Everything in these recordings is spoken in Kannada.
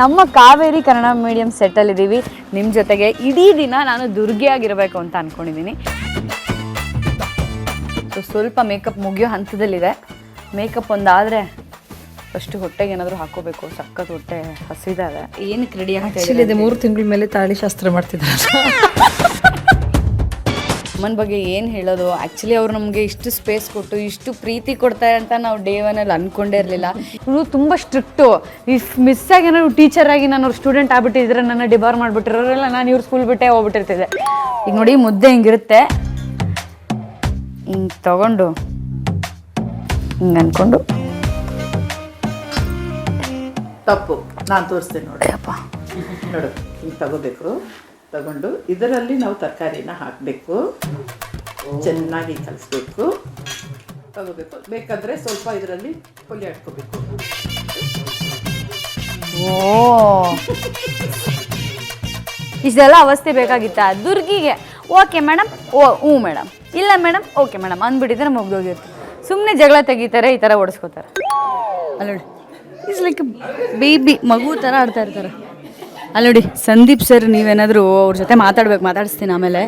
ನಮ್ಮ ಕಾವೇರಿ ಕನ್ನಡ ಮೀಡಿಯಂ ಸೆಟ್ಟಲ್ಲಿ ಇದ್ದೀವಿ ನಿಮ್ಮ ಜೊತೆಗೆ ಇಡೀ ದಿನ ನಾನು ದುರ್ಗಿಯಾಗಿರಬೇಕು ಅಂತ ಅಂದ್ಕೊಂಡಿದ್ದೀನಿ ಸೊ ಸ್ವಲ್ಪ ಮೇಕಪ್ ಮುಗಿಯೋ ಹಂತದಲ್ಲಿದೆ. ಮೇಕಪ್ ಒಂದಾದರೆ ಫಸ್ಟ್ ಹೊಟ್ಟೆಗೆ ಏನಾದರೂ ಹಾಕೋಬೇಕು. ಸಕ್ಕತ್ ಹೊಟ್ಟೆ ಹಸಿದಾವೆ ಏನಕ್ಕೆ ರೆಡಿ ಆಗ್ತಾ ಇದೆ ಮೂರು ತಿಂಗಳ ಮೇಲೆ ತಾಳಿ ಶಾಸ್ತ್ರ ಮಾಡ್ತಿದ್ದಾರೆ ಅಮ್ಮನ ಬಗ್ಗೆ ಏನು ಹೇಳೋದು? ಆ್ಯಕ್ಚುಲಿ ಅವ್ರು ನಮಗೆ ಇಷ್ಟು ಸ್ಪೇಸ್ ಕೊಟ್ಟು ಇಷ್ಟು ಪ್ರೀತಿ ಕೊಡ್ತಾರೆ ಅಂತ ನಾವು ಡೇ ಒನಲ್ಲಿ ಅಂದ್ಕೊಂಡೇ ಇರಲಿಲ್ಲ. ಇವರು ತುಂಬ ಸ್ಟ್ರಿಕ್ಟು ಇಫ್ ಮಿಸ್ ಆಗಿ ಏನಾದ್ರು ಟೀಚರ್ ಆಗಿ ನಾನು ಅವ್ರ ಸ್ಟೂಡೆಂಟ್ ಆಗ್ಬಿಟ್ಟಿದ್ರೆ ನನ್ನ ಡಿಬಾರ್ ಮಾಡಿಬಿಟ್ಟಿರೋರೆಲ್ಲ ನಾನು ಇವ್ರು ಸ್ಕೂಲ್ ಬಿಟ್ಟೆ ಹೋಗ್ಬಿಟ್ಟಿರ್ತಿದ್ದೆ. ಈಗ ನೋಡಿ ಮುದ್ದೆ ಹಿಂಗಿರುತ್ತೆ? ಹಿಂಗೆ ತಗೊಂಡು ಹಿಂಗೆ ಅಂದ್ಕೊಂಡು ತಪ್ಪು. ನಾನು ತೋರಿಸ್ತೇನೆ ನೋಡಿ. ಅಪ್ಪ ನೋಡು ಹಿಂಗೆ ತಗೋಬೇಕು. ತಗೊಂಡು ಇದರಲ್ಲಿ ನಾವು ತರಕಾರಿನ ಹಾಕಬೇಕು. ಚೆನ್ನಾಗಿ ಕಲಿಸ್ಬೇಕು. ತಗೋಬೇಕು. ಬೇಕಾದರೆ ಸ್ವಲ್ಪ ಇದರಲ್ಲಿ ಪುಲಿ ಹಾಕ್ಕೋಬೇಕು. ಓ! ಇಷ್ಟೆಲ್ಲ ಅವಸ್ಥೆ ಬೇಕಾಗಿತ್ತಾ? ದುರ್ಗಿಗೆ. ಓಕೆ ಮೇಡಮ್ ಓ, ಹ್ಞೂ ಮೇಡಮ್ ಇಲ್ಲ ಮೇಡಮ್ ಓಕೆ ಮೇಡಮ್ ಅಂದ್ಬಿಟ್ಟಿದ್ರೆ ಮುಗ್ದೋಗಿರುತ್ತೆ. ಸುಮ್ಮನೆ ಜಗಳ ತೆಗಿತಾರೆ, ಈ ಥರ ಓಡಿಸ್ಕೋತಾರೆ. ಅಲ್ಲ ಇಸ್ ಲೈಕ್ ಬೇಬಿ ಮಗು ಥರ ಆಡ್ತಾ ಇರ್ತಾರೆ. ಅಲ್ಲಿ ನೋಡಿ ಸಂದೀಪ್ ಸರ್ ನೀವೇನಾದರೂ ಅವ್ರ ಜೊತೆ ಮಾತಾಡ್ಬೇಕು ಮಾತಾಡಿಸ್ತೀನಿ ಆಮೇಲೆ.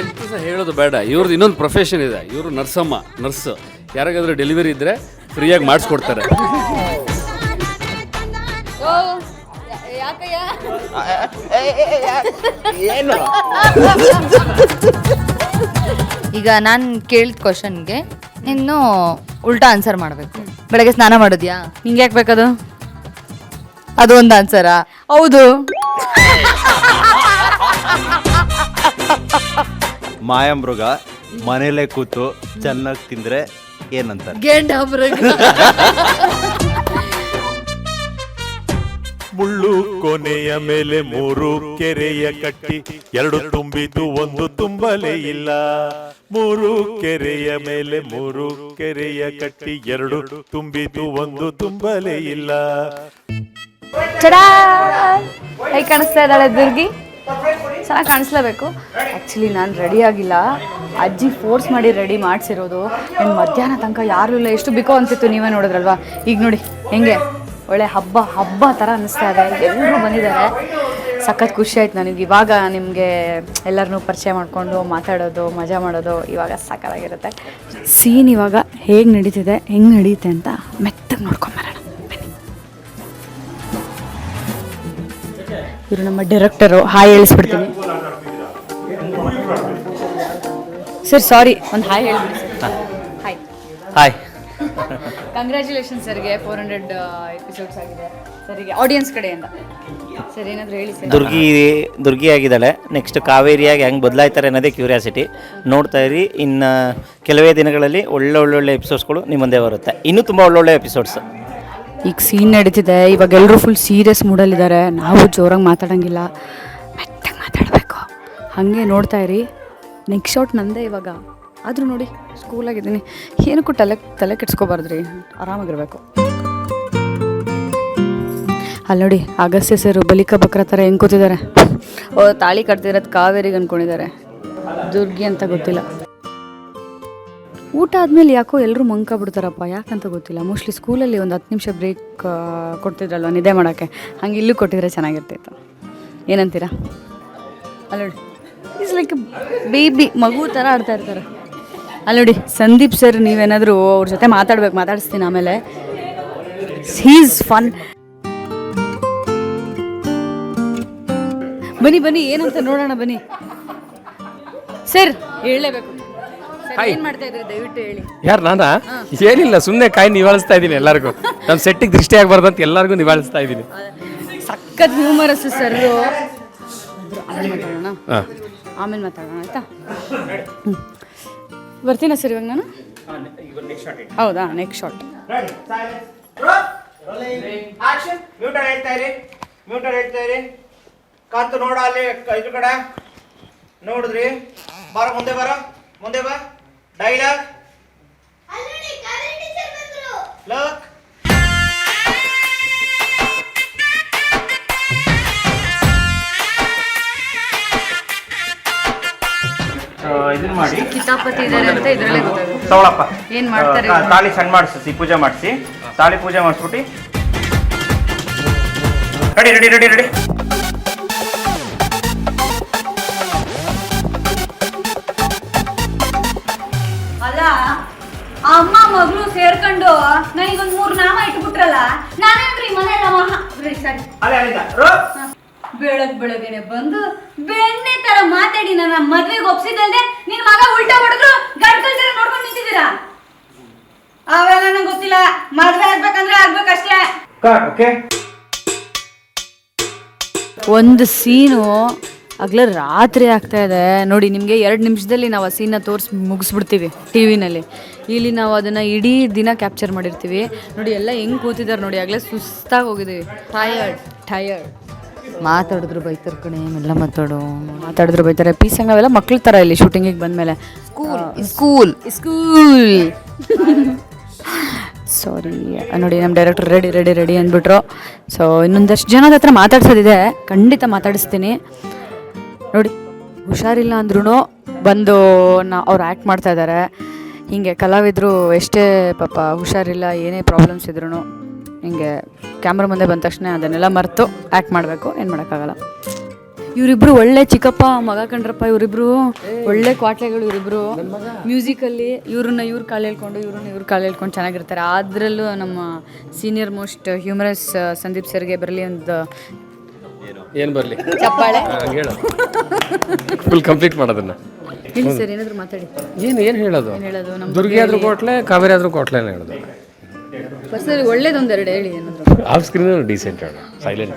ಎಂತ ಸಹ ಹೇಳೋದು ಬೇಡ. ಇವ್ರದ್ದು ಇನ್ನೊಂದು ಪ್ರೊಫೆಷನ್ ಇದೆ. ಇವರು ನರ್ಸಮ್ಮ ನರ್ಸ್ ಯಾರಿಗಾದ್ರೂ ಡೆಲಿವರಿ ಇದ್ರೆ ಫ್ರೀಯಾಗಿ ಮಾಡಿಸ್ಕೊಡ್ತಾರೆ. ಈಗ ನಾನು ಕೇಳಿದ ಕ್ವಶನ್ಗೆ ನೀನು ಉಲ್ಟಾ ಆನ್ಸರ್ ಮಾಡಬೇಕು. ಬೆಳಗ್ಗೆ ಸ್ನಾನ ಮಾಡಿದ್ಯಾ? ನಿಂಗೆ ಯಾಕೆ ಬೇಕದು ಅದು ಒಂದು ಆನ್ಸರಾ ಹೌದು. ಮಾಯಾಮೃಗ ಮನೇಲೆ ಕೂತು ಚೆನ್ನಾಗಿ ತಿಂದ್ರೆ ಏನಂತಾರೆ? ಗೇಂಡ ಮುಳ್ಳು ಕೊನೆಯ ಮೇಲೆ ಮೂರು ಕೆರೆಯ ಕಟ್ಟಿ ಎರಡು ತುಂಬಿತು ಒಂದು ತುಂಬಲೇ ಇಲ್ಲ. ಮೂರು ಕೆರೆಯ ಮೇಲೆ ಮೂರು ಕೆರೆಯ ಕಟ್ಟಿ ಎರಡು ತುಂಬಿತು ಒಂದು ತುಂಬಲೇ ಇಲ್ಲ. ಚಡಾ ಹೇಗೆ ಕಾಣಿಸ್ತಾ ಇದ್ದಾಳೆ ದುರ್ಗಿ. ಚೆನ್ನಾಗಿ ಕಾಣಿಸ್ಲೇಬೇಕು. ಆ್ಯಕ್ಚುಲಿ ನಾನು ರೆಡಿ ಆಗಿಲ್ಲ. ಅಜ್ಜಿ ಫೋರ್ಸ್ ಮಾಡಿ ರೆಡಿ ಮಾಡಿಸಿರೋದು. ಇನ್ನು ಮಧ್ಯಾಹ್ನ ತನಕ ಯಾರೂ ಇಲ್ಲ. ಎಷ್ಟು ಬಿಕೋ ಅಂತಿತ್ತು ನೀವೇ ನೋಡಿದ್ರಲ್ವಾ? ಈಗ ನೋಡಿ, ಹೆಂಗೆ? ಒಳ್ಳೆ ಹಬ್ಬ ಹಬ್ಬ ಥರ ಅನ್ನಿಸ್ತಾ ಇದೆ. ಎಲ್ಲರೂ ಬಂದಿದ್ದಾರೆ. ಸಖತ್ ಖುಷಿ ಆಯ್ತು ನನಗೆ. ಇವಾಗ ನಿಮಗೆ ಎಲ್ಲರನ್ನೂ ಪರಿಚಯ ಮಾಡಿಕೊಂಡು ಮಾತಾಡೋದು, ಮಜಾ ಮಾಡೋದು ಇವಾಗ ಸಾಕಾಗಿರುತ್ತೆ ಸೀನ್ ಇವಾಗ ಹೇಗೆ ನಡೀತಿದೆ, ಹೆಂಗೆ ನಡೀತೆ ಅಂತ ಮೆತ್ತಗೆ ನೋಡ್ಕೊಂಬರೋಣ ಇವರು ನಮ್ಮ ಡೈರೆಕ್ಟರು ಹಾಯ್ ಹೇಳಿಸ್ಬಿಡ್ತೀನಿ. ಸರ್ ಸಾರಿ ಒಂದು ಹಾಯ್ ಹೇಳ್ಬಿಡಿ ಸರ್ ಹಾಯ್ ಹಾಯ್ ಕಂಗ್ರ್ಯಾಚುಲೇಷನ್ ಸರ್ಗೆ ಫೋರ್ ಹಂಡ್ರೆಡ್ ಎಪಿಸೋಡ್ಸ್ ಆಗಿದೆ. ಸರಿಗೆ ಆಡಿಯನ್ಸ್ ಕಡೆಯಿಂದ. ಸರ್ ಏನಾದರೂ ಹೇಳಿ ಸರ್ ದುರ್ಗಿ ದುರ್ಗಿ ಆಗಿದ್ದಾಳೆ. ನೆಕ್ಸ್ಟ್ ಕಾವೇರಿಯಾಗಿ ಹೆಂಗೆ ಬದಲಾಯ್ತಾರೆ ಅನ್ನೋದೇ ಕ್ಯೂರಿಯಾಸಿಟಿ ನೋಡ್ತಾ ಇರಿ. ಇನ್ನು ಕೆಲವೇ ದಿನಗಳಲ್ಲಿ ಒಳ್ಳೆ ಒಳ್ಳೊಳ್ಳೆ ಎಪಿಸೋಡ್ಸ್ಗಳು ನಿಮ್ಮ ಮುಂದೆ ಬರುತ್ತೆ. ಇನ್ನೂ ತುಂಬ ಒಳ್ಳೊಳ್ಳೆ ಎಪಿಸೋಡ್ಸ್ ಈಗ ಸೀನ್ ನಡೀತಿದೆ. ಇವಾಗ ಎಲ್ಲರೂ ಫುಲ್ ಸೀರಿಯಸ್ ಮೂಡಲ್ಲಿದ್ದಾರೆ ನಾವು ಜೋರಾಗಿ ಮಾತಾಡೋಂಗಿಲ್ಲ. ಮೆತ್ತಾಗಿ ಮಾತಾಡಬೇಕು. ಹಾಗೆ ನೋಡ್ತಾ ಇರಿ. ನೆಕ್ಸ್ಟ್ ಶಾಟ್ ನಂದೇ ಇವಾಗ. ಆದರೂ ನೋಡಿ ಸ್ಕೂಲಾಗಿದ್ದೀನಿ ಏನಕ್ಕೂ ತಲೆ ತಲೆ ಕೆಡ್ಸ್ಕೊಬಾರ್ದು ರೀ ಆರಾಮಾಗಿರ್ಬೇಕು. ಅಲ್ಲಿ ನೋಡಿ, ಅಗಸ್ತ್ಯ ಸರ್ ಬಲಿಕ ಬಕ್ರ ಥರ ಹೆಂಗೆ ಕೂತಿದ್ದಾರೆ. ಓ, ತಾಳಿ ಕಟ್ತಿರೋದು ಕಾವೇರಿಗೆ ಅಂದ್ಕೊಂಡಿದ್ದಾರೆ ದುರ್ಗಿ ಅಂತ ಗೊತ್ತಿಲ್ಲ. ಊಟ ಆದಮೇಲೆ ಯಾಕೋ ಎಲ್ಲರೂ ಬಿಡ್ತಾರಪ್ಪ ಯಾಕಂತ ಗೊತ್ತಿಲ್ಲ. ಮೋಸ್ಟ್ಲಿ ಸ್ಕೂಲಲ್ಲಿ ಒಂದು ಹತ್ತು ನಿಮಿಷ ಬ್ರೇಕ್ ಕೊಡ್ತಿದ್ರಲ್ವ ನಿದ್ದೆ ಮಾಡೋಕ್ಕೆ? ಹಂಗೆ ಇಲ್ಲೂ ಕೊಟ್ಟಿದ್ರೆ ಚೆನ್ನಾಗಿರ್ತಿತ್ತು. ಏನಂತೀರಾ? ಅಲ್ಲೋಡಿ. ಇಸ್ ಲೈಕ್ ಬೇಬಿ ಮಗು ಥರ ಆಡ್ತಾ ಇರ್ತಾರೆ. ಅಲ್ಲೋಡಿ, ಸಂದೀಪ್ ಸರ್ ನೀವೇನಾದರೂ ಅವ್ರ ಜೊತೆ ಮಾತಾಡ್ಬೇಕು, ಮಾತಾಡಿಸ್ತೀನಿ ಆಮೇಲೆ. ಹೀಸ್ ಫನ್ ಬನ್ನಿ ಬನ್ನಿ, ಏನಂತ ನೋಡೋಣ, ಬನ್ನಿ. ಸರ್ ಹೇಳಲೇಬೇಕು. ಏನು ಮಾಡ್ತಾ ಇದ್ರಿ? ದಯವಿಟ್ಟು ಹೇಳಿ. ಯಾರು ನಾನಾ? ಏನಿಲ್ಲ ಸುಮ್ಮನೆ ಕಾಯಿ ನಿವಾಳಿಸ್ತಾ ಇದ್ದೀನಿ ಎಲ್ಲರಿಗೂ. ನಮ್ಮ ಸೆಟ್ಟಿಗೆ ದೃಷ್ಟಿ ಆಗ್ಬಾರ್ದು ಅಂತ ಎಲ್ಲರಿಗೂ ನಿವಾಳಿಸ್ತಾ ಇದ್ದೀನಿ. ಸಖತ್ ಹ್ಯೂಮರಸ್ ಸರ್. ಆಮೇಲೆ ಮಾತಾಡೋಣ? ಹಾಂ. ಆಮೇಲೆ ಮಾತಾಡೋಣ ಆಯ್ತಾ? ಹ್ಮ್. ಬರ್ತೀನಾ ಸರ್ ಇವಾಗ ನಾನು? ಹೌದಾ? ನೆಕ್ಸ್ಟ್ ಶಾರ್ಟ್ ಮ್ಯೂಟರ್ ಹೇಳ್ತಾ ಇರಿ. ಮ್ಯೂಟರ್ ಹೇಳ್ತಾ ಇರಿ. ಕಾಂತು ನೋಡ ಅಲ್ಲಿ ಕ- ಇದ್ರ ಕಡೆ. ನೋಡಿದ್ರಿ. ಬಾರ ಮುಂದೆ ಬಾರ. ಮುಂದೆ ಬಾ. ಡೈಲಾಗ್ ಲಕ್ ಇದನ್ನ ಮಾಡಿ ಕಿತಾಪತಿ ಇದ್ದಾರೆ ಅಂತ ಇದರಲ್ಲೇ ಗೊತ್ತಾಗುತ್ತೆ ತಗೊಳಪ್ಪ ಏನ್ ಮಾಡ್ತಾರೆ ಆ, ತಾಳಿ ಸಣ್ಣ ಮಾಡಿಸಿ ಪೂಜೆ ಮಾಡಿಸಿ ತಾಳಿ ಪೂಜೆ ಮಾಡಿಸ್ಬಿಟ್ಟು ರೆಡಿ ರೆಡಿ ರೆಡಿ ರೆಡಿ ಮಗಳು ಸೇರ್ಕೊಂಡು ನನಗೊಂದ್ ಮೂರ್ ನಾಮ ಇಟ್ಬಿಟ್ರಲ್ಲ ನಾನೇನ್ರಿ ಮನೆ ನಾಮ ಸರಿ ಬೆಳಗ್ ಬೆಳಗ್ಗೆನೆ ಬಂದು ಬೆಣ್ಣೆ ತರ ಮಾತಾಡಿ ನನ್ನ ಮದ್ವೆಗೆ ಒಪ್ಸಿದಲ್ದೆ ನಿನ್ ಮಗ ಉಲ್ಟಾ ಹೊಡೆದ್ರು ಗಂಡ್ ಕಲ್ಸರ ನೋಡ್ಕೊಂಡು ನಿಂತಿದ್ದೀರಾ? ಅವೆಲ್ಲ ನಂಗೆ ಗೊತ್ತಿಲ್ಲ. ಮದ್ವೆ ಆಗ್ಬೇಕಂದ್ರೆ ಆಗ್ಬೇಕಷ್ಟೇ. ಓಕೆ ಒಂದು ಸೀನು ಆಗ್ಲೇ ರಾತ್ರಿ ಆಗ್ತಾ ಇದೆ. ನೋಡಿ ನಿಮಗೆ ಎರಡು ನಿಮಿಷದಲ್ಲಿ ನಾವು ಆ ಸೀನ್ನ ತೋರಿಸಿ ಮುಗಿಸ್ಬಿಡ್ತೀವಿ ಟಿ ವಿನಲ್ಲಿ. ಇಲ್ಲಿ ನಾವು ಅದನ್ನು ಇಡೀ ದಿನ ಕ್ಯಾಪ್ಚರ್ ಮಾಡಿರ್ತೀವಿ. ನೋಡಿ ಎಲ್ಲ ಹೆಂಗೆ ಕೂತಿದ್ದಾರೆ ನೋಡಿ ಆಗಲೇ ಸುಸ್ತಾಗಿ ಹೋಗಿದ್ದೀವಿ ಟಯರ್ಡ್ ಟಯರ್ಡ್ ಮಾತಾಡಿದ್ರು ಬೈತಾರೆ ಕಣೆ ಎಲ್ಲ ಮಾತಾಡು. ಮಾತಾಡಿದ್ರು ಬೈತಾರೆ. ಪೀಸ್ ಹಂಗೆ ಅವೆಲ್ಲ ಮಕ್ಳ ಥರ ಇಲ್ಲಿ ಶೂಟಿಂಗಿಗೆ ಬಂದಮೇಲೆ. ಸ್ಕೂಲ್ ಸ್ಕೂಲ್ ಸ್ಕೂಲ್ ಸಾರಿ ನೋಡಿ ನಮ್ಮ ಡೈರೆಕ್ಟರ್ ರೆಡಿ ರೆಡಿ ರೆಡಿ ಅಂದ್ಬಿಟ್ರು. ಸೊ ಇನ್ನೊಂದಷ್ಟು ಜನದ ಹತ್ರ ಮಾತಾಡ್ಸೋದಿದೆ. ಖಂಡಿತ ಮಾತಾಡಿಸ್ತೀನಿ. ನೋಡಿ, ಹುಷಾರಿಲ್ಲ ಅಂದ್ರೂ ಬಂದು ನಾ ಅವ್ರು ಆ್ಯಕ್ಟ್ ಮಾಡ್ತಾ ಇದ್ದಾರೆ ಹೀಗೆ ಕಲಾವಿದರು ಎಷ್ಟೇ ಪಾಪ ಹುಷಾರಿಲ್ಲ, ಏನೇ ಪ್ರಾಬ್ಲಮ್ಸ್ ಇದ್ರೂ ಹಿಂಗೆ ಕ್ಯಾಮ್ರಾ ಮುಂದೆ ಬಂದ ತಕ್ಷಣ ಅದನ್ನೆಲ್ಲ ಮರೆತು ಆ್ಯಕ್ಟ್ ಮಾಡಬೇಕು, ಏನು ಮಾಡೋಕ್ಕಾಗಲ್ಲ. ಇವರಿಬ್ರು ಒಳ್ಳೆ ಚಿಕ್ಕಪ್ಪ, ಮಗ ಕಂಡ್ರಪ್ಪ ಇವರಿಬ್ರು. ಒಳ್ಳೆ ಕ್ವಾಟ್ಲೆಗಳು ಇವರಿಬ್ರು. ಮ್ಯೂಸಿಕಲ್ಲಿ ಇವ್ರನ್ನ ಇವ್ರ ಕಾಲು ಹೇಳ್ಕೊಂಡು ಇವ್ರನ್ನ ಇವ್ರ ಕಾಲು ಹೇಳ್ಕೊಂಡು ಚೆನ್ನಾಗಿರ್ತಾರೆ. ಅದರಲ್ಲೂ ನಮ್ಮ ಸೀನಿಯರ್ ಮೋಸ್ಟ್ ಹ್ಯೂಮರಸ್ ಸಂದೀಪ್ ಸರ್ಗೆ ಬರಲಿ ಒಂದು ಏನು? ಬರಲಿ? ಚಪ್ಪಾಳೆ? ಹೇಳು. ಫುಲ್ ಕಂಪ್ಲೀಟ್ ಮಾಡೋದನ್ನ. ಹೇಳಿ ಸರ್ ಏನಾದರೂ ಮಾತಾಡಿ. ಏನು ಏನು ಹೇಳೋದು? ಹೇಳೋದು? ನಮ್ಮ ದುರ್ಗಿ ಆದ್ರೂ ಕೋಟ್ಲೆ ಕಾವೇರಿ ಆದ್ರೂ ಕೋಟ್ಲೆ ಹೇಳೋದು? ಪರ್ಸನಲ್ ಒಳ್ಳೇದೊಂದೆರಡು ಹೇಳಿ ಏನಾದರೂ. ಆಫ್ ಸ್ಕ್ರೀನ್ ಡೀಸೆಂಟ್ ಹೇಳೋದು ಸೈಲೆಂಟ್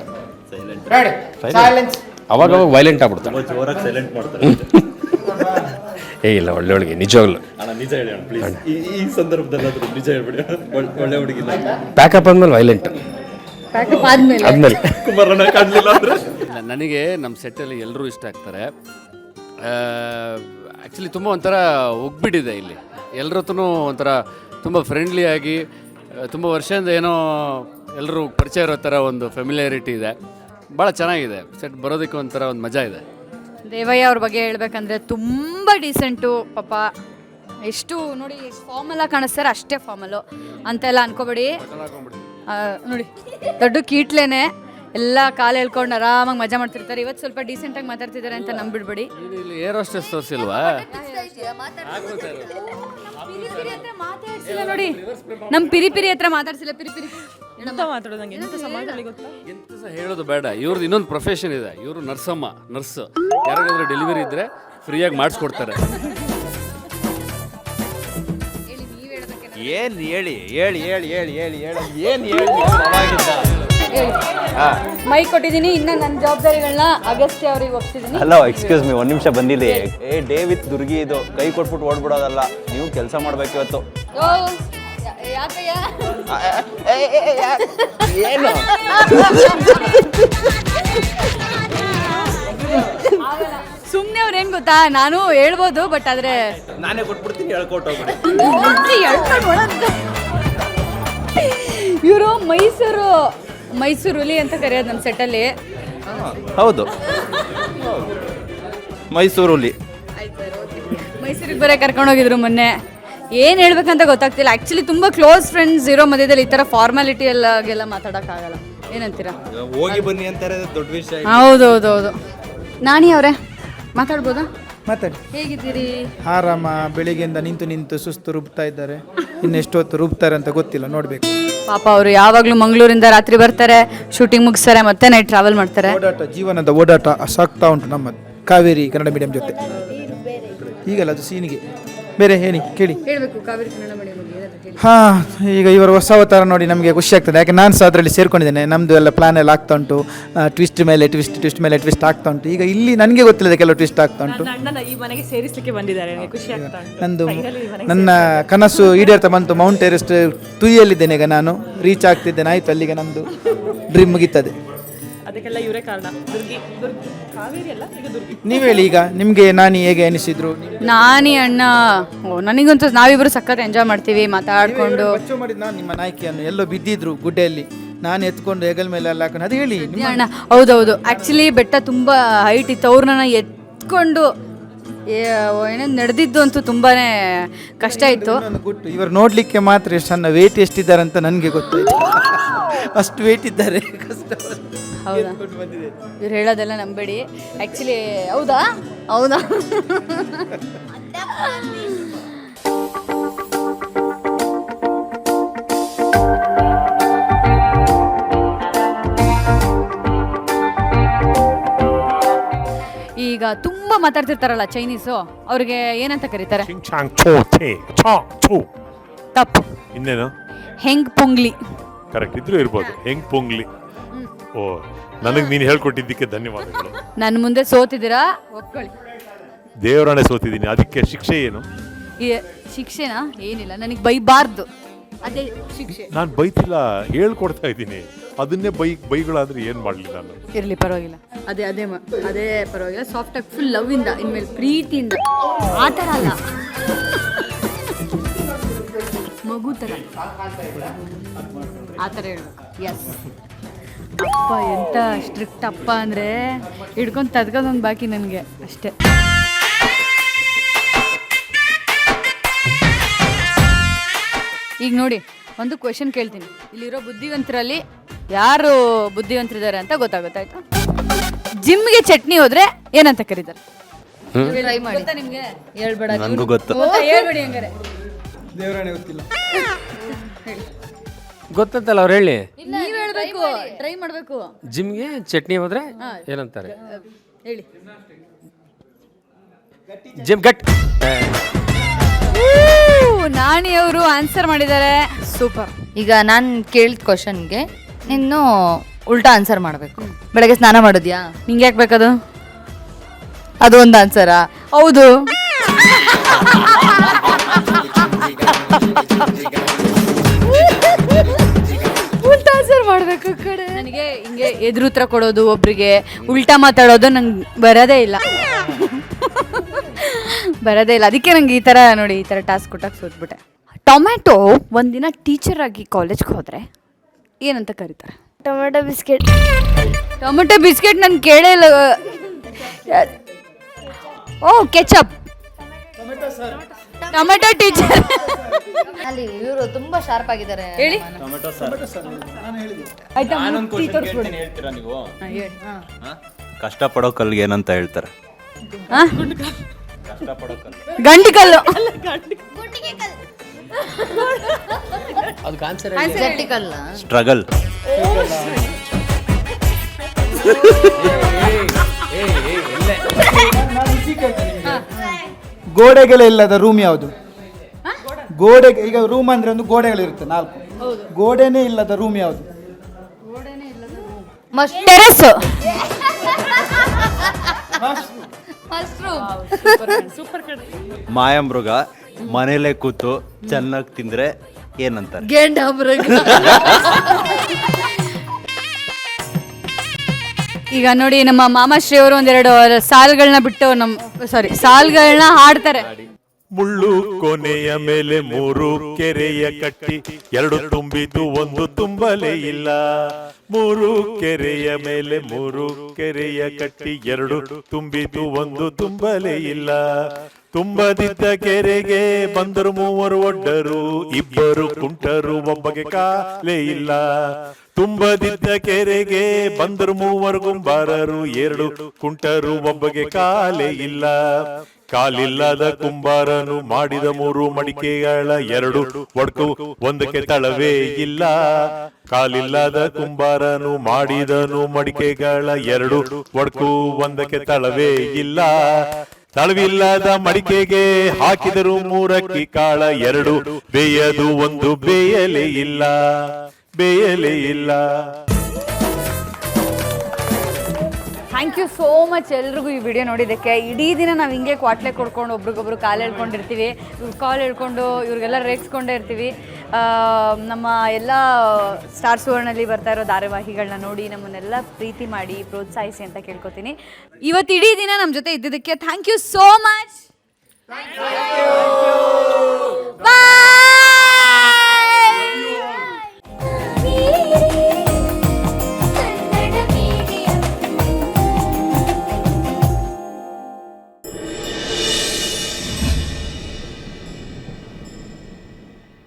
ರೆಡಿ ಸೈಲೆನ್ಸ್ ಅವಾಗ ಅವಾಗ ವೈಲೆಂಟ್ ಆಗ್ಬಿಡ್ತಾನೆ ಜೋರಾಗಿ ಸೈಲೆಂಟ್ ಮಾಡ್ತಾರೆ. ಏ ಇಲ್ಲ ಒಳ್ಳೆ ಹುಡುಗಿ ನಿಜವಾಗ್ಲು. ಅಣ್ಣ ನಿಜ ಹೇಳಿ ಅಣ್ಣ ಪ್ಲೀಸ್ ಈ ಸಂದರ್ಭದಲ್ಲಿ ನಿಜ ಹೇಳ್ಬಿಡಿ. ಒಳ್ಳೆ- ಒಳ್ಳೆ ಹುಡುಗಿಲ್ಲ ಪ್ಯಾಕಪ್ ಅಂದ್ಮೇಲೆ ವೈಲೆಂಟ್ ಪ್ಯಾಕಪ್ ಆದ್ಮೇಲೆ. ಆದ್ಮೇಲೆ. ಕುಮಾರಣ್ಣ ಕಾಣಲಿಲ್ಲ ಅಂದ್ರೆ? ಇಲ್ಲ ನನಗೆ ನಮ್ಮ ಸೆಟ್ಟಲ್ಲಿ ಎಲ್ಲರೂ ಇಷ್ಟ ಆಗ್ತಾರೆ. ಆ್ಯಕ್ಚುಲಿ ತುಂಬ ಒಂಥರ ಒಗ್ಬಿಟ್ಟಿದೆ ಇಲ್ಲಿ. ಎಲ್ಲರ ಹತ್ರನೂ ಒಂಥರ ತುಂಬ ಫ್ರೆಂಡ್ಲಿಯಾಗಿ ತುಂಬ ವರ್ಷದಿಂದ ಏನೋ ಎಲ್ಲರೂ ಪರಿಚಯ ಇರೋ ಥರ ಒಂದು ಫೆಮಿಲಿಯಾರಿಟಿ ಇದೆ. ಭಾಳ ಚೆನ್ನಾಗಿದೆ. ಸೆಟ್ ಬರೋದಕ್ಕೆ ಒಂಥರ ಒಂದು ಮಜಾ ಇದೆ. ದೇವಯ್ಯ ಅವ್ರ ಬಗ್ಗೆ ಹೇಳ್ಬೇಕಂದ್ರೆ ತುಂಬ ಡೀಸೆಂಟು ಪಾಪ ಎಷ್ಟು ನೋಡಿ ಫಾರ್ಮಲ್ಲ ಕಾಣಿಸ್ತಾರೆ ಅಷ್ಟೇ ಫಾರ್ಮಲ್ಲು ಅಂತೆಲ್ಲ ಅನ್ಕೋಬೇಡಿ. ಆ, ನೋಡಿ ದೊಡ್ಡ ಕೀಟ್ಲೇನೆ. ಎಲ್ಲ ಕಾಲು ಹೇಳ್ಕೊಂಡು ಆರಾಮಾಗಿ ಮಜಾ ಮಾಡ್ತಿರ್ತಾರೆ. ಇವತ್ತು ಸ್ವಲ್ಪ ಡೀಸೆಂಟಾಗಿ ಮಾತಾಡ್ತಿದ್ದಾರೆ ಅಂತ ನಂಬಿಡ್ಬೇಡಿ ಇಲ್ಲಿ ಏರ್ ಹೋಸ್ಟೆಸ್ ತೋರಿಸಿಲ್ವಾ? ಮಾತಾಡ್ಸಿಲ್ಲ ನೋಡಿ. ನಮ್ಮ ಪಿರಿ ಪಿರಿ ಹತ್ರ ಮಾತಾಡ್ಸಿಲ್ಲ ಪಿರಿ ಪಿರಿ. ಎಂತ ಸಹ ಹೇಳೋದು ಬೇಡ. ಇವ್ರದ್ದು ಇನ್ನೊಂದು ಪ್ರೊಫೆಷನ್ ಇದೆ. ಇವರು ನರ್ಸಮ್ಮ ನರ್ಸ್. ಯಾರಿಗಾದ್ರೂ ಡೆಲಿವರಿ ಇದ್ರೆ ಫ್ರೀಯಾಗಿ ಮಾಡಿಸ್ಕೊಡ್ತಾರೆ. ಏನ್ ಹೇಳಿ ಹೇಳಿ ಹೇಳಿ ಹೇಳಿ ಹೇಳಿ ಹೇಳಿ ಏನ್ ಹೇಳಿ ಮೈ ಕೊಟ್ಟಿದ್ದೀನಿ ಇನ್ನ ನನ್ನ ಜವಾಬ್ದಾರಿಗಳನ್ನ ಅಗಸ್ಟ್ ಅವ್ರಿಗೆ ಒಪ್ಸಿದ್ದೀನಿ. ಹಲೋ ಎಕ್ಸ್ಕ್ಯೂಸ್ ಮೀ ಒಂದು ನಿಮಿಷ ಬಂದಿದೆ ಏ ಡೇ ವಿತ್ ದುರ್ಗಿ ಇದು ಕೈ ಕೊಟ್ಬಿಟ್ಟು ಓಡ್ಬಿಡೋದಲ್ಲ ನೀವು ಕೆಲಸ ಮಾಡ್ಬೇಕು ಇವತ್ತು. ಓ ಯಾ- ಯಾಕಯ್ಯ? ಏನು? ಸುಮ್ಮನೆ ಅವ್ರು ಏನ್ ಗೊತ್ತಾ? ನಾನು ಹೇಳ್ಬೋದು ಬಟ್ ಆದ್ರೆ ನಾನೇ ಕೊಟ್ಬಿಡ್ತೀನಿ ಹೇಳ್ಕೊಟ್ಟು ಇವರು ಮೈಸೂರು ಮೈಸೂರು ಹುಲಿ ಅಂತ ಕರೆಯೋದು ನಮ್ಮ ಸೆಟ್ಟಲ್ಲಿ ಹೌದು. ಮೈಸೂರಲ್ಲಿ ಮೈಸೂರಿಗೆ ಬರೋ ಕರ್ಕೊಂಡು ಹೋಗಿದ್ರು ಮೊನ್ನೆ. ಏನು ಹೇಳ್ಬೇಕಂತ ಗೊತ್ತಾಗ್ತಿಲ್ಲ. ಆ್ಯಕ್ಚುಲಿ ತುಂಬ ಕ್ಲೋಸ್ ಫ್ರೆಂಡ್ಸ್ ಇರೋ ಮಧ್ಯದಲ್ಲಿ ಈ ಥರ ಫಾರ್ಮಾಲಿಟಿ ಎಲ್ಲಗೆಲ್ಲ ಮಾತಾಡೋಕ್ಕಾಗಲ್ಲ. ಏನಂತೀರಾ? ಹೋಗಿ ಬನ್ನಿ ಅಂತಾರೆ ದೊಡ್ಡ ವಿಷಯ. ಹೌದೌದೌದು. ನಾನಿ ಅವರೇ. ಮಾತಾಡ್ಬೋದಾ? ಮಾತಾಡಿ. ಹೇಗಿದ್ದೀರಿ? ಆರಾಮ ಬೆಳಿಗ್ಗೆಯಿಂದ ನಿಂತು ನಿಂತು ಸುಸ್ತು ರುಬ್ತಾ ಇದ್ದಾರೆ. ಇನ್ನೆಷ್ಟು ಹೊತ್ತು ರುಬ್ತಾರೆ ಅಂತ ಗೊತ್ತಿಲ್ಲ ನೋಡಬೇಕು. ಪಾಪ ಅವರು ಯಾವಾಗಲೂ ಮಂಗಳೂರಿಂದ ರಾತ್ರಿ ಬರ್ತಾರೆ ಶೂಟಿಂಗ್ ಮುಗಿಸ್ತಾರೆ ಮತ್ತೆ ನೈಟ್ ಟ್ರಾವೆಲ್ ಮಾಡ್ತಾರೆ? ಓಡಾಟ ಜೀವನದ ಓಡಾಟ ಸಾಕ್ತಾ ಉಂಟು ನಮ್ಮದು. ಕಾವೇರಿ ಕನ್ನಡ ಮೀಡಿಯಂ ಜೊತೆ. ಈಗಲ್ಲ ಅದು ಸೀನಿಗೆ ಬೇರೆ ಹೇಳಿ ಕೇಳಿ. ಹೇಳಬೇಕು ಕಾವೇರಿ ಕನ್ನಡ ಮೀಡಿಯಂ ಹೇಳಿ ಹಾಂ ಈಗ ಇವರು ಹೊಸ ಅವತಾರ ನೋಡಿ ನಮಗೆ ಖುಷಿ ಆಗ್ತದೆ. ಯಾಕೆ ನಾನು ಸಹ ಅದರಲ್ಲಿ ಸೇರ್ಕೊಂಡಿದ್ದೇನೆ. ನಮ್ಮದು ಎಲ್ಲ ಪ್ಲಾನ್ ಎಲ್ಲ ಆಗ್ತಾ ಉಂಟು. ಟ್ವಿಸ್ಟ್ ಮೇಲೆ ಟ್ವಿಸ್ಟ್ ಟ್ವಿಸ್ಟ್ ಮೇಲೆ ಟ್ವಿಸ್ಟ್ ಆಗ್ತಾ ಉಂಟು. ಈಗ ಇಲ್ಲಿ ನನಗೆ ಗೊತ್ತಿಲ್ಲದೆ ಕೆಲವು ಟ್ವಿಸ್ಟ್ ಆಗ್ತಾ ಉಂಟು. ಈ ಮನೆಗೆ ಸೇರಿಸಲಿಕ್ಕೆ ಬಂದಿದ್ದಾರೆ. ನನಗೆ ಖುಷಿ ಆಗ್ತಾ ಉಂಟು. ನಂದು ನನ್ನ ಕನಸು ಈಡೇರ್ತಾ ಬಂತು. ಮೌಂಟ್ ಎವರೆಸ್ಟ್ ತುದಿಯಲ್ಲಿದ್ದೇನೆ ಈಗ ನಾನು. ರೀಚ್ ಆಗ್ತಿದ್ದೇನೆ. ಆಯಿತು ಅಲ್ಲಿಗೆ ನಂದು ಡ್ರೀಮ್ ಮುಗೀತದೆ. ಅದಕ್ಕೆಲ್ಲ ಇವರೇ ಕಾರಣ. ದುರ್ಗಿ ದುರ್ಗಿ ಕಾವೇರಿ ಅಲ್ಲ ಈಗ ದುರ್ಗಿ. ನೀವು ಹೇಳಿ ಈಗ ನಿಮಗೆ ನಾನು ಹೇಗೆ ಅನಿಸಿದ್ರು? ನಾನಿ ಅಣ್ಣ ಓ ನನಗಂತೂ ನಾವಿಬ್ರು ಸಖತ್ ಎಂಜಾಯ್ ಮಾಡ್ತೀವಿ ಮಾತಾಡ್ಕೊಂಡು. ಬಚ್ಚು ಮಾಡಿದ ನಾನು ನಿಮ್ಮ ನಾಯಕಿಯನ್ನು ಎಲ್ಲೋ ಬಿದ್ದಿದ್ರು ಗುಡ್ಡೆಯಲ್ಲಿ. ನಾನು ಎತ್ಕೊಂಡು ಹೆಗಲ್ ಮೇಲೆ ಎಲ್ಲ ಹಾಕೊಂಡು ಅದು ಹೇಳಿ ನಿಮ್ಮ ಅಣ್ಣ ಹೌದೌದು. ಆ್ಯಕ್ಚುಲಿ ಬೆಟ್ಟ ತುಂಬ ಹೈಟ್ ಇತ್ತು. ಅವ್ರನ್ನ ಎತ್ಕೊಂಡು ಏನೋ ನಡೆದಿದ್ದು ಅಂತೂ ತುಂಬಾ ಕಷ್ಟ ಇತ್ತು. ಗುಟ್ಟು. ಇವರು ನೋಡಲಿಕ್ಕೆ ಮಾತ್ರ ಎಷ್ಟು ಸಣ್ಣ ವೇಟ್ ಎಷ್ಟಿದ್ದಾರೆ ಅಂತ ನನಗೆ ಗೊತ್ತಾಯ್ತು. ಅಷ್ಟು ವೇಟ್ ಇದ್ದಾರೆ. ಕಷ್ಟ ಹೌದಾ? ಇವ್ರು ಹೇಳೋದೆಲ್ಲ ನಂಬೇಡಿ. ಆ್ಯಕ್ಚುಲಿ ಹೌದಾ? ಹೌದಾ? ಈಗ ತುಂಬ ಮಾತಾಡ್ತಿರ್ತಾರಲ್ಲ ಚೈನೀಸು ಅವ್ರಿಗೆ ಏನಂತ ಕರೀತಾರೆ? ಚಾಂಗ್ ಚೋ ಛೇ ಛಾ ಛೂ ತಪ್ಪು. ಇನ್ನೇನು? ಹೆಂಗ್ ಪುಂಗ್ಲಿ? ಕರೆಕ್ಟ್ ಇದ್ರೂ ಇರ್ಬೋದು. ಹೆಂಗ್ ಪೊಂಗ್ಲಿ? ಓ ನನಗೆ ನೀನು ಹೇಳ್ಕೊಟ್ಟಿದ್ದಕ್ಕೆ ಧನ್ಯವಾದಗಳು. ನನ್ನ ಮುಂದೆ ಸೋತಿದ್ದೀರಾ? ಒಪ್ಕೊಳ್ಳಿ. ದೇವರಾಣೆ ಸೋತಿದ್ದೀನಿ. ಅದಕ್ಕೆ ಶಿಕ್ಷೆ ಏನು? ಈ ಶಿಕ್ಷೆನಾ? ಏನಿಲ್ಲ. ನನಗೆ ಬೈಬಾರ್ದು. ಅದೇ ಶಿಕ್ಷೆ. ನಾನು ಬೈತಿಲ್ಲ ಹೇಳ್ಕೊಡ್ತಾ ಇದ್ದೀನಿ. ಅದನ್ನೇ ಬೈ ಬೈಗಳಾದ್ರೆ ಏನು ಮಾಡಲಿ ನಾನು? ಇರಲಿ ಪರವಾಗಿಲ್ಲ. ಅದೇ ಅದೇ ಮ- ಅದೇ ಪರವಾಗಿಲ್ಲ. ಸಾಫ್ಟ್ ಆಗಿ ಫುಲ್ ಲವ್ ಇಂದ ಇನ್ಮೇಲೆ ಪ್ರೀತಿಯಿಂದ. ಆ ಥರ ಅಲ್ಲ. ಮಗು ಥರ. ಆ ಥರ ಹೇಳ್ಬೇಕು. ಎಸ್ ಅಪ್ಪ ಎಂತ ಸ್ಟ್ರಿಕ್ಟ್ ಅಪ್ಪ ಅಂದರೆ ಹಿಡ್ಕೊಂಡು ತದ್ಕೋದೊಂದು ಬಾಕಿ ನನಗೆ ಅಷ್ಟೇ. ಈಗ ನೋಡಿ ಒಂದು ಕ್ವೆಶನ್ ಕೇಳ್ತೀನಿ. ಇಲ್ಲಿರೋ ಬುದ್ಧಿವಂತರಲ್ಲಿ ಯಾರು ಬುದ್ಧಿವಂತರಿದ್ದಾರೆ ಅಂತ ಗೊತ್ತಾಗುತ್ತಾಯ್ತು ಜಿಮ್ಗೆ ಚಟ್ನಿ ಹೋದ್ರೆ ಏನಂತ ಕರೀತಾರೆ? ಟ್ರೈ ಮಾಡಿ. ಗೊತ್ತಾ ನಿಮ್ಗೆ? ಹೇಳ್ಬೇಡ ನನಗೂ ಗೊತ್ತು. ಗೊತ್ತಾ ಹೇಳ್ಬೇಡಿ ಹಂಗಾರೆ. ದೇವರಾಣೆ ಗೊತ್ತಿಲ್ಲ. ಗೊತ್ತಂತಲ್ಲ ಅವ್ರು ಹೇಳಿ. ನೀವ್ ಹೇಳ್ಬೇಕು ಟ್ರೈ ಮಾಡ್ಬೇಕು. ಜಿಮ್ಗೆ ಚಟ್ನಿ ಹೋದ್ರೆ ಏನಂತಾರೆ? ಹೇಳಿ. ಜಿಮ್ ಗಟ್. ನಾಣಿ ಅವರು ಆನ್ಸರ್ ಮಾಡಿದ್ದಾರೆ. ಸೂಪರ್ ಈಗ ನಾನು ಕೇಳಿದ ಕ್ವಶನ್ಗೆ ನೀನು ಉಲ್ಟಾ ಆನ್ಸರ್ ಮಾಡಬೇಕು. ಬೆಳಗ್ಗೆ ಸ್ನಾನ ಮಾಡಿದ್ಯಾ? ನಿಂಗೆ ಯಾಕೆ ಬೇಕದು? ಅದು ಒಂದು ಆನ್ಸರಾ ಹೌದು. ಆನ್ಸರ್ ಮಾಡ್ಬೇಕು ಕಡೆ ನನಗೆ ಹಿಂಗೆ ಎದುರು ಉತ್ತರ ಕೊಡೋದು ಒಬ್ರಿಗೆ ಉಲ್ಟಾ ಮಾತಾಡೋದು ನಂಗೆ ಬರೋದೇ ಇಲ್ಲ. ಬರೋದೇ ಇಲ್ಲ. ಅದಕ್ಕೆ ನಂಗೆ ಈ ಥರ ನೋಡಿ ಈ ಥರ ಟಾಸ್ಕ್ ಕೊಟ್ಟಾಗ ಸೋತ್ಬಿಟ್ಟೆ. ಟೊಮ್ಯಾಟೊ ಒಂದಿನ ಟೀಚರ್ ಆಗಿ ಕಾಲೇಜ್ಗೆ ಹೋದರೆ ಏನಂತ ಕರೀತಾರೆ? Tomato biscuit. ಟೊಮೆಟೊ ಬಿಸ್ಕೆಟ್ ನಾನು ಕೇಳೇ ಇಲ್ಲ. ಓ ಕೆಚಪ್ ಟೊಮೆಟೊ ಟೀಚರ್ ಅಲ್ಲಿ ಇವರು ತುಂಬಾ ಶಾರ್ಪ್ ಆಗಿದ್ದಾರೆ. ಹೇಳಿ. ಆಯ್ತಾ ಹೇಳ್ತೀರಾ ನೀವು? ಕಷ್ಟಪಡೋ ಕಲ್ಗೆ ಏನಂತ ಹೇಳ್ತಾರೆ? ಕಷ್ಟಪಡೋ ಕಲ್ಲು ಅದಕ್ಕೆ ಆನ್ಸರ್ ಸ್ಟ್ರಗಲ್ ಗೋಡೆಗಳೇ ಇಲ್ಲದ ರೂಮ್ ಯಾವುದು? ಗೋಡೆ ಈಗ ರೂಮ್ ಅಂದ್ರೆ ಒಂದು ಗೋಡೆಗಳಿರುತ್ತೆ ನಾಲ್ಕು. ಗೋಡೆನೇ ಇಲ್ಲದ ರೂಮ್ ಯಾವುದು? ಟೆರೆಸ್ ಮಾಯಮೃಗ ಮನೇಲೆ ಕೂತು ಚೆನ್ನಾಗಿ ತಿಂದ್ರೆ ಏನಂತಾರೆ? ಗೇಂಡ ಮೃಗ ಈಗ ನೋಡಿ ನಮ್ಮ ಮಾಮಾಶ್ರೀ ಅವರು ಒಂದೆರಡು ಸಾಲ್ಗಳನ್ನ ಬಿಟ್ಟು ನಮ್ಮ ಸಾರಿ ಸಾಲ್ಗಳನ್ನ ಹಾಡ್ತಾರೆ. ಮುಳ್ಳು ಕೊನೆಯ ಮೇಲೆ ಮೂರು ಕೆರೆಯ ಕಟ್ಟಿ, ಎರಡು ತುಂಬಿತು ಒಂದು ತುಂಬಲೇ ಇಲ್ಲ. ಮೂರು ಕೆರೆಯ ಮೇಲೆ ಮೂರು ಕೆರೆಯ ಕಟ್ಟಿ, ಎರಡು ತುಂಬಿತು ಒಂದು ತುಂಬಲೇ ಇಲ್ಲ. ತುಂಬದಿದ್ದ ಕೆರೆಗೆ ಬಂದರು ಮೂವರು ಒಡ್ಡರು, ಇಬ್ಬರು ಕುಂಟರು ಒಬ್ಬಗೆ ಕಾಲೇ ಇಲ್ಲ. ತುಂಬದಿದ್ದ ಕೆರೆಗೆ ಬಂದರು ಮೂವರು ಗುಂಬಾರರು, ಎರಡು ಕುಂಟರು, ಒಬ್ಬಗೆ ಕಾಲೇ ಇಲ್ಲ. ಕಾಲಿಲ್ಲದ ಕುಂಬಾರನು ಮಾಡಿದ ಮೂರು ಮಡಿಕೆಗಳ ಎರಡು ಒಡಕು ಒಂದಕ್ಕೆ ತಳವೇ ಇಲ್ಲ. ಕಾಲಿಲ್ಲದ ಕುಂಬಾರನು ಮಾಡಿದನು ಮಡಿಕೆಗಳ ಎರಡು ಒಡ್ಕು ಒಂದಕ್ಕೆ ತಳವೇ ಇಲ್ಲ. ತಳವಿಲ್ಲದ ಮಡಿಕೆಗೆ ಹಾಕಿದರು ಮೂರಕ್ಕಿ ಕಾಳ ಎರಡು, ಬೇಯದು ಒಂದು ಬೇಯಲೇ ಇಲ್ಲ. ಬೇಯಲೇ ಇಲ್ಲ. ಥ್ಯಾಂಕ್ ಯು ಸೋ ಮಚ್ ಎಲ್ರಿಗೂ ಈ ವಿಡಿಯೋ ನೋಡಿದ್ದಕ್ಕೆ. ಇಡೀ ದಿನ ನಾವು ಹಿಂಗೆ ಕ್ವಾಟ್ಲೆ ಕೊಡ್ಕೊಂಡು ಒಬ್ರಿಗೊಬ್ರು ಕಾಲು ಹೇಳ್ಕೊಂಡಿರ್ತೀವಿ. ಇವ್ರು ಕಾಲ್ ಹೇಳ್ಕೊಂಡು ಇವ್ರಿಗೆಲ್ಲ ರೇಗಿಸ್ಕೊಂಡೇ ಇರ್ತೀವಿ. ನಮ್ಮ ಎಲ್ಲ ಸ್ಟಾರ್ ಸುವರ್ಣಲ್ಲಿ ಬರ್ತಾ ಇರೋ ಧಾರಾವಾಹಿಗಳನ್ನ ನೋಡಿ ನಮ್ಮನ್ನೆಲ್ಲ ಪ್ರೀತಿ ಮಾಡಿ ಪ್ರೋತ್ಸಾಹಿಸಿ ಅಂತ ಕೇಳ್ಕೊತೀನಿ. ಇವತ್ತು ಇಡೀ ದಿನ ನಮ್ಮ ಜೊತೆ ಇದ್ದಿದ್ದಕ್ಕೆ thank you so much bye